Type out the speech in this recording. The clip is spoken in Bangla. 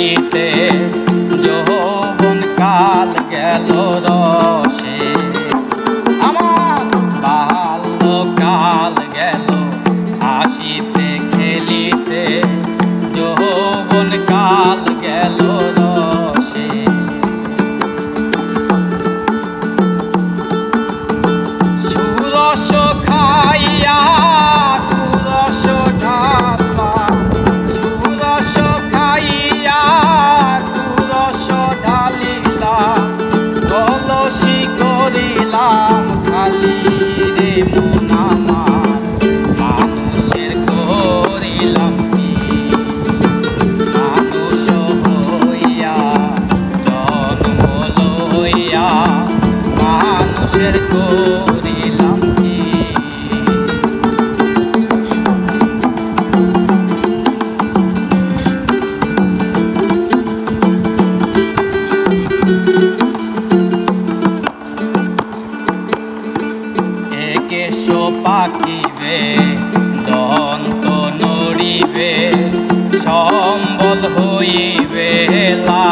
পানিতে যৌবন কাল গেল রসে আমার বাল্যকাল গেল আসিতে কিসের করিলাম কেশো পাকিবে দন্ত নড়িবে সম্বল হইবে লা